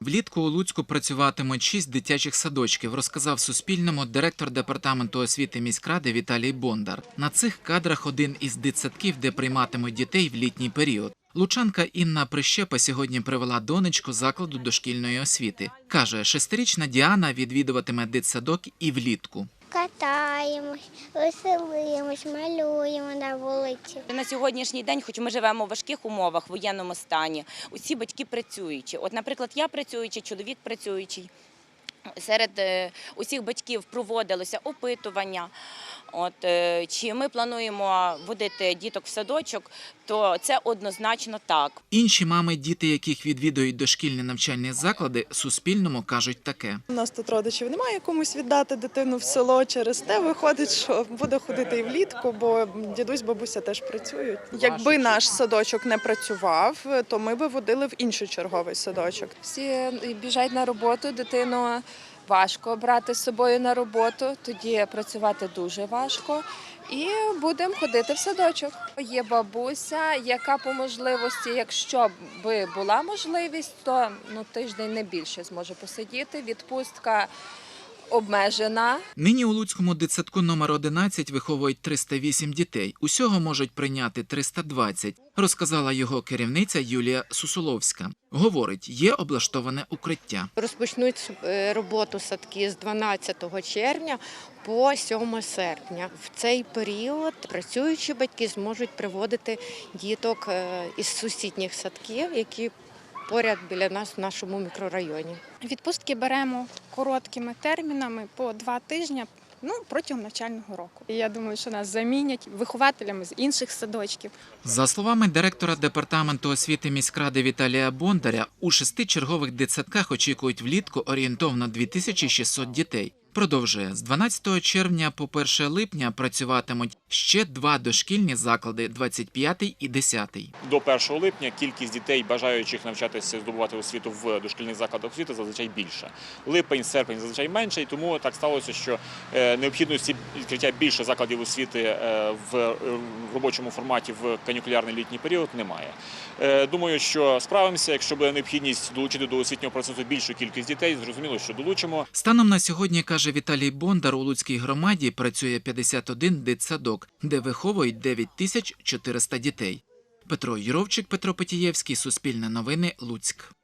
Влітку у Луцьку працюватимуть шість дитячих садочків, розказав Суспільному директор департаменту освіти міськради Віталій Бондар. На цих кадрах один із дитсадків, де прийматимуть дітей в літній період. Лучанка Інна Прищепа сьогодні привела донечку закладу дошкільної освіти. Каже, шестирічна Діана відвідуватиме дитсадок і влітку. Катаємось, веселимось, малюємо на вулиці. На сьогоднішній день, хоч ми живемо в важких умовах, в воєнному стані, усі батьки працюючі. От, наприклад, я працюючий, чоловік працюючий. Серед е, усіх батьків проводилося опитування. От е, чи ми плануємо водити діток в садочок, то це однозначно так. Інші мами, діти яких відвідують дошкільні навчальні заклади, Суспільному кажуть таке. У нас тут родичів немає комусь віддати дитину в село. Через те виходить, що буде ходити і влітку, бо дідусь, бабуся теж працюють. Якби наш садочок не працював, то ми би водили в інший черговий садочок. Всі біжать на роботу, дитину важко брати з собою на роботу, тоді працювати дуже важко. І будемо ходити в садочок. Є бабуся, яка по можливості, якщо би була можливість, то ну тиждень не більше зможе посидіти. Відпустка обмежена. Нині у Луцькому дитсадку номер 11 виховують 308 дітей. Усього можуть прийняти 320, розказала його керівниця Юлія Сусуловська. Говорить, є облаштоване укриття. Розпочнуть е, роботу садки з 12 червня по 7 серпня. В цей період працюючі батьки зможуть приводити діток е, із сусідніх садків, які поряд біля нас в нашому мікрорайоні. Відпустки беремо короткими термінами по два тижні. Ну, протягом навчального року. І я думаю, що нас замінять вихователями з інших садочків. За словами директора департаменту освіти міськради Віталія Бондаря, у шести чергових дитсадках очікують влітку орієнтовно 2600 дітей. Продовжує з 12 червня по 1 липня працюватимуть ще два дошкільні заклади 25 і 10. До 1 липня кількість дітей, бажаючих навчатися здобувати освіту в дошкільних закладах освіти, зазвичай більша. Липень, серпень зазвичай менше, і тому так сталося, що е, необхідності відкриття більше закладів освіти е, в е, робочому форматі в канікулярний літній період немає. Думаю, що справимося. Якщо буде необхідність долучити до освітнього процесу більшу кількість дітей, зрозуміло, що долучимо. Станом на сьогодні, каже Віталій Бондар, у Луцькій громаді працює 51 дитсадок, де виховують 9400 дітей. Петро Юровчик, Петро Петієвський, Суспільне новини, Луцьк.